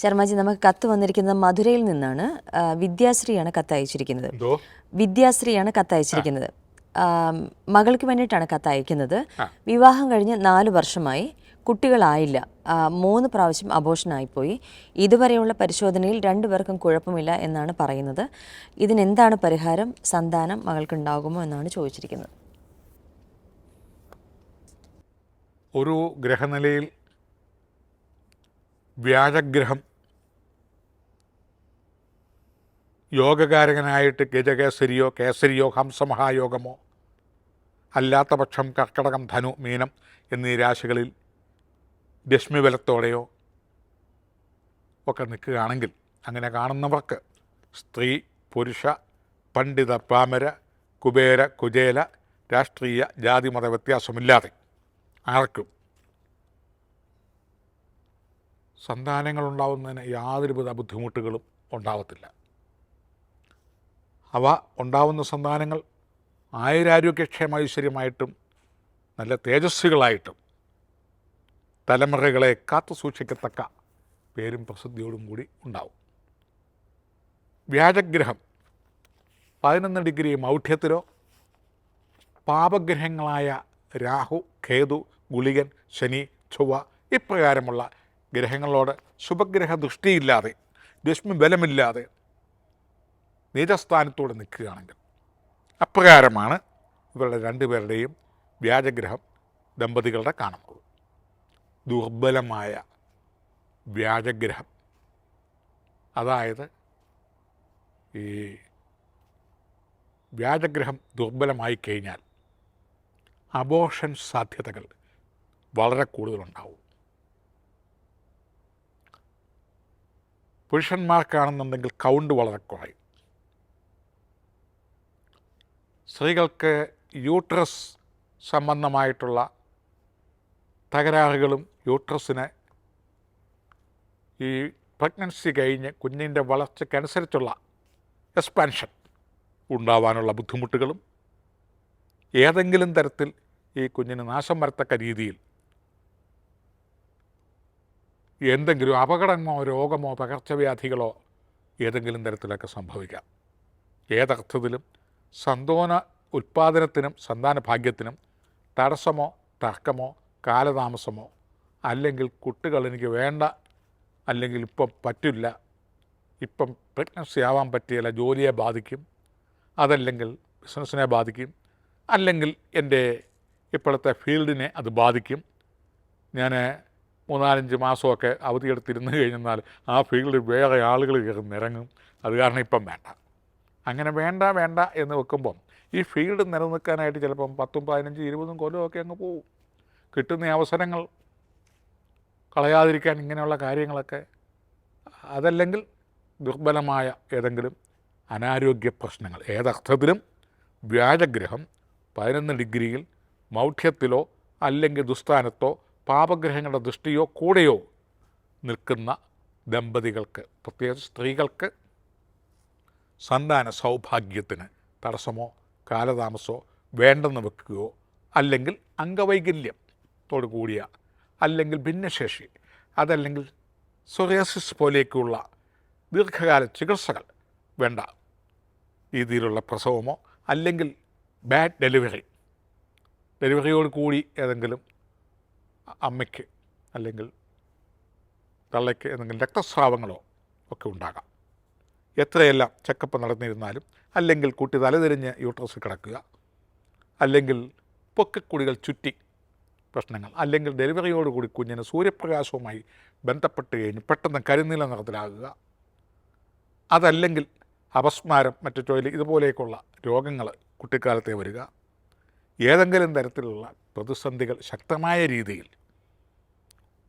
ശർമ്മജി നമുക്ക് കത്ത് വന്നിരിക്കുന്നത് മധുരയിൽ നിന്നാണ്. വിദ്യാശ്രീയാണ് കത്ത് അയച്ചിരിക്കുന്നത്. വിദ്യാശ്രീയാണ് കത്ത് അയച്ചിരിക്കുന്നത്. മകൾക്ക് വേണ്ടിയിട്ടാണ് കത്ത് അയക്കുന്നത്. വിവാഹം കഴിഞ്ഞ് നാല് വർഷമായി. കുട്ടികളായില്ല. മൂന്ന് പ്രാവശ്യം അബോഷനായിപ്പോയി. ഇതുവരെയുള്ള പരിശോധനയിൽ രണ്ടുപേർക്കും കുഴപ്പമില്ല എന്നാണ് പറയുന്നത്. ഇതിനെന്താണ് പരിഹാരം? സന്താനം മകൾക്കുണ്ടാകുമോ എന്നാണ് ചോദിച്ചിരിക്കുന്നത്. ഒരു ഗ്രഹനിലയിൽ വ്യാഴഗ്രഹം. യോഗകാരകനായിട്ട് ഗജകേസരിയോ കേസരിയോ ഹംസമഹായോഗമോ അല്ലാത്ത പക്ഷം കർക്കടകം ധനു മീനം എന്നീ രാശികളിൽ രശ്മിബലത്തോടെയോ ഒക്കെ നിൽക്കുകയാണെങ്കിൽ അങ്ങനെ കാണുന്നവർക്ക് സ്ത്രീ പുരുഷ പണ്ഡിത പാമര കുബേര കുചേല രാഷ്ട്രീയ ജാതിമത വ്യത്യാസമില്ലാതെ ആർക്കും സന്താനങ്ങൾ ഉണ്ടാവുന്നതിന് യാതൊരുവിധ ബുദ്ധിമുട്ടുകളും ഉണ്ടാവത്തില്ല. അവ ഉണ്ടാവുന്ന സന്താനങ്ങൾ ആയുരാരോഗ്യക്ഷേമ ഐശ്വര്യമായിട്ടും നല്ല തേജസ്വികളായിട്ടും തലമുറകളെ കാത്തു സൂക്ഷിക്കത്തക്ക പേരും പ്രസിദ്ധിയോടും കൂടി ഉണ്ടാവും. വ്യാജഗ്രഹം പതിനൊന്ന് ഡിഗ്രി മൗഢ്യത്തിലോ പാപഗ്രഹങ്ങളായ രാഹു കേതു ഗുളികൻ ശനി ചൊവ്വ ഇപ്രകാരമുള്ള ഗ്രഹങ്ങളോട് ശുഭഗ്രഹ ദൃഷ്ടിയില്ലാതെ രശ്മി ബലമില്ലാതെ നീചസ്ഥാനത്തോടെ നിൽക്കുകയാണെങ്കിൽ അപ്രകാരമാണ് ഇവരുടെ രണ്ടുപേരുടെയും വ്യാജഗ്രഹം ദമ്പതികളുടെ കാണുന്നത്. ദുർബലമായ വ്യാജഗ്രഹം. അതായത് ഈ വ്യാജഗ്രഹം ദുർബലമായി കഴിഞ്ഞാൽ അബോഷൻ സാധ്യതകൾ വളരെ കൂടുതലുണ്ടാവും. പുരുഷന്മാർക്കാണെന്നുണ്ടെങ്കിൽ കൗണ്ട് വളരെ കുറയും. സ്ത്രീകൾക്ക് യൂട്രസ് സംബന്ധമായിട്ടുള്ള തകരാറുകളും യൂട്രസിനെ ഈ പ്രഗ്നൻസി കഴിഞ്ഞ് കുഞ്ഞിന്റെ വളർച്ചയ്ക്കനുസരിച്ചുള്ള എക്സ്പാൻഷൻ ഉണ്ടാവാനുള്ള ബുദ്ധിമുട്ടുകളും ഏതെങ്കിലും തരത്തിൽ ഈ കുഞ്ഞിന് നാശം വരത്തക്ക രീതിയിൽ എന്തെങ്കിലും അപകടമോ രോഗമോ പകർച്ചവ്യാധികളോ ഏതെങ്കിലും തരത്തിലൊക്കെ സംഭവിക്കാം. ഏതർത്ഥത്തിലും സന്തോന ഉൽപ്പാദനത്തിനും സന്താന ഭാഗ്യത്തിനും തടസ്സമോ തർക്കമോ കാലതാമസമോ അല്ലെങ്കിൽ കുട്ടികൾ എനിക്ക് വേണ്ട അല്ലെങ്കിൽ ഇപ്പം പറ്റില്ല ഇപ്പം പ്രഗ്നൻസി ആവാൻ പറ്റിയില്ല ജോലിയെ ബാധിക്കും അതല്ലെങ്കിൽ ബിസിനസ്സിനെ ബാധിക്കും അല്ലെങ്കിൽ എന്റെ ഇപ്പോഴത്തെ ഫീൽഡിനെ അത് ബാധിക്കും. ഞാൻ മൂന്നാലഞ്ച് മാസമൊക്കെ അവധിയെടുത്തിരുന്ന് കഴിഞ്ഞാൽ ആ ഫീൽഡിൽ വേറെ ആളുകൾ നിരങ്ങും. അത് കാരണം ഇപ്പം വേണ്ട. അങ്ങനെ വേണ്ട വേണ്ട എന്ന് വെക്കുമ്പം ഈ ഫീൽഡ് നിലനിൽക്കാനായിട്ട് ചിലപ്പം പത്തും പതിനഞ്ചും ഇരുപതും കൊല്ലമൊക്കെ അങ്ങ് പോവും. കിട്ടുന്ന അവസരങ്ങൾ കളയാതിരിക്കാൻ ഇങ്ങനെയുള്ള കാര്യങ്ങളൊക്കെ അതല്ലെങ്കിൽ ദുർബലമായ ഏതെങ്കിലും അനാരോഗ്യ പ്രശ്നങ്ങൾ. ഏതർത്ഥത്തിലും വ്യാജഗ്രഹം പതിനൊന്ന് ഡിഗ്രിയിൽ മൗഢ്യത്തിലോ അല്ലെങ്കിൽ ദുസ്ഥാനത്തോ പാപഗ്രഹങ്ങളുടെ ദൃഷ്ടിയോ കൂടെയോ നിൽക്കുന്ന ദമ്പതികൾക്ക് പ്രത്യേകിച്ച് സ്ത്രീകൾക്ക് സന്താന സൗഭാഗ്യത്തിന് തടസ്സമോ കാലതാമസമോ വേണ്ടെന്ന് വെക്കുകയോ അല്ലെങ്കിൽ അംഗവൈകല്യത്തോടു കൂടിയ അല്ലെങ്കിൽ ഭിന്നശേഷി അതല്ലെങ്കിൽ സൊറിയാസിസ് പോലെയൊക്കെയുള്ള ദീർഘകാല ചികിത്സകൾ വേണ്ട രീതിയിലുള്ള പ്രസവമോ അല്ലെങ്കിൽ ബാഡ് ഡെലിവറി ഡെലിവറിയോട് കൂടി ഏതെങ്കിലും അമ്മയ്ക്ക് അല്ലെങ്കിൽ തള്ളയ്ക്ക് എന്തെങ്കിലും രക്തസ്രാവങ്ങളോ ഒക്കെ ഉണ്ടാകാം. എത്രയെല്ലാം ചെക്കപ്പ് നടന്നിരുന്നാലും അല്ലെങ്കിൽ കുട്ടി തലതിരിഞ്ഞ് യൂട്രസിൽ കിടക്കുക അല്ലെങ്കിൽ പൊക്കക്കുടികൾ ചുറ്റി പ്രശ്നങ്ങൾ അല്ലെങ്കിൽ ഡെലിവറിയോടുകൂടി കുഞ്ഞിന് സൂര്യപ്രകാശവുമായി ബന്ധപ്പെട്ട് കഴിഞ്ഞ് പെട്ടെന്ന് കരിനീല നിറത്തിലാകുക അതല്ലെങ്കിൽ അപസ്മാരം മറ്റു ടോയ്ലറ്റ് ഇതുപോലെയൊക്കെയുള്ള രോഗങ്ങൾ കുട്ടിക്കാലത്തെ വരിക ഏതെങ്കിലും തരത്തിലുള്ള പ്രതിസന്ധികൾ ശക്തമായ രീതിയിൽ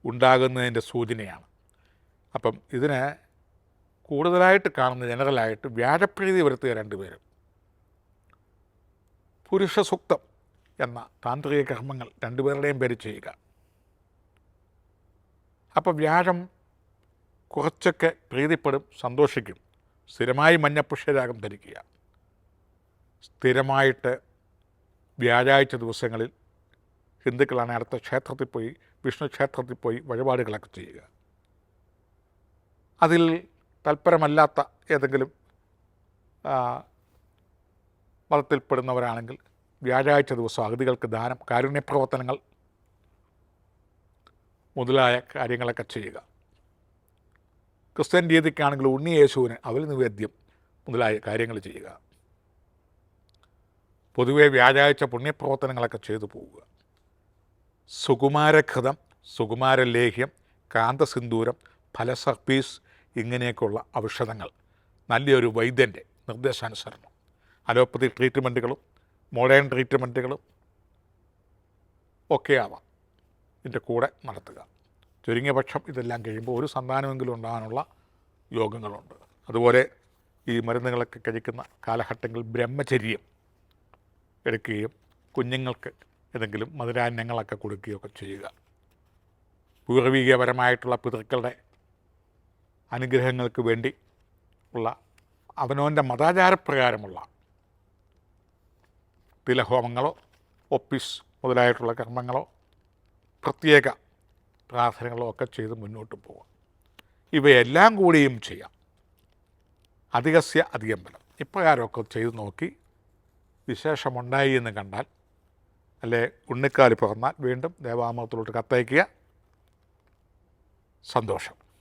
ഉണ്ടാകുന്നതിന്റെ സൂചനയാണ്. അപ്പം ഇതിനെ കൂടുതലായിട്ട് കാണുന്ന ജനറലായിട്ട് വ്യാഴപ്രീതി വരുത്തുക രണ്ടുപേരും പുരുഷ സൂക്തം എന്ന താന്ത്രിക കർമ്മങ്ങൾ രണ്ടുപേരുടെയും പേര് ചെയ്യുക. അപ്പോൾ വ്യാഴം കുറച്ചൊക്കെ പ്രീതിപ്പെടും സന്തോഷിക്കും സ്ഥിരമായി മഞ്ഞപ്പുഷ്യരാഗം ധരിക്കുക. സ്ഥിരമായിട്ട് വ്യാഴാഴ്ച ദിവസങ്ങളിൽ ഹിന്ദുക്കളാണ് അടുത്ത ക്ഷേത്രത്തിൽ പോയി വിഷ്ണു ക്ഷേത്രത്തിൽ പോയി വഴിപാടുകളൊക്കെ ചെയ്യുക. അതിൽ തൽപരമല്ലാത്ത ഏതെങ്കിലും മതത്തിൽപ്പെടുന്നവരാണെങ്കിൽ വ്യാഴാഴ്ച ദിവസം അഗതികൾക്ക് ദാനം കാരുണ്യപ്രവർത്തനങ്ങൾ മുതലായ കാര്യങ്ങളൊക്കെ ചെയ്യുക. ക്രിസ്ത്യൻ രീതിക്കാണെങ്കിൽ ഉണ്ണി യേശുവിന് അവൽ നിവേദ്യം മുതലായ കാര്യങ്ങൾ ചെയ്യുക. പൊതുവെ വ്യാഴാഴ്ച പുണ്യപ്രവർത്തനങ്ങളൊക്കെ ചെയ്തു പോവുക. സുകുമാരഘൃതം സുകുമാരലേഹ്യം കാന്തസിന്ദൂരം ഫലസർപ്പീസ് ഇങ്ങനെയൊക്കെയുള്ള ഔഷധങ്ങൾ. നല്ലൊരു വൈദ്യന്റെ നിർദ്ദേശാനുസരണം. അലോപ്പതി ട്രീറ്റ്മെന്റുകളും മോഡേൺ ട്രീറ്റ്മെന്റുകളും ഒക്കെ ആവാം ഇതിന്റെ കൂടെ നടത്തുക. ചുരുങ്ങിയ പക്ഷം ഇതെല്ലാം കഴിയുമ്പോൾ ഒരു സന്താനമെങ്കിലും ഉണ്ടാകാനുള്ള യോഗങ്ങളുണ്ട്. അതുപോലെ ഈ മരുന്നുകളൊക്കെ കഴിക്കുന്ന കാലഘട്ടങ്ങളിൽ ബ്രഹ്മചര്യം എടുക്കുകയും കുഞ്ഞുങ്ങൾക്ക് ഏതെങ്കിലും മധുരാന്യങ്ങളൊക്കെ കൊടുക്കുകയൊക്കെ ചെയ്യുക. പൂർവികപരമായിട്ടുള്ള പിതൃക്കളുടെ അനുഗ്രഹങ്ങൾക്ക് വേണ്ടി ഉള്ള അവനവന്റെ മതാചാരപ്രകാരമുള്ള തിലഹോമങ്ങളോ ഒപ്പീസ് മുതലായിട്ടുള്ള കർമ്മങ്ങളോ പ്രത്യേക പ്രാർത്ഥനകളോ ഒക്കെ ചെയ്ത് മുന്നോട്ട് പോകാം ഇവയെല്ലാം കൂടിയും ചെയ്യാം. അധികസ്യ അധികം ബലം ഇപ്രകാരമൊക്കെ ചെയ്ത് നോക്കി വിശേഷമുണ്ടായി എന്ന് കണ്ടാൽ അല്ലെ ഉണ്ണിക്കാലി പകർന്നാൽ വീണ്ടും ദേവാമൃതത്തിലോട്ട് കത്തയക്കുക. സന്തോഷം.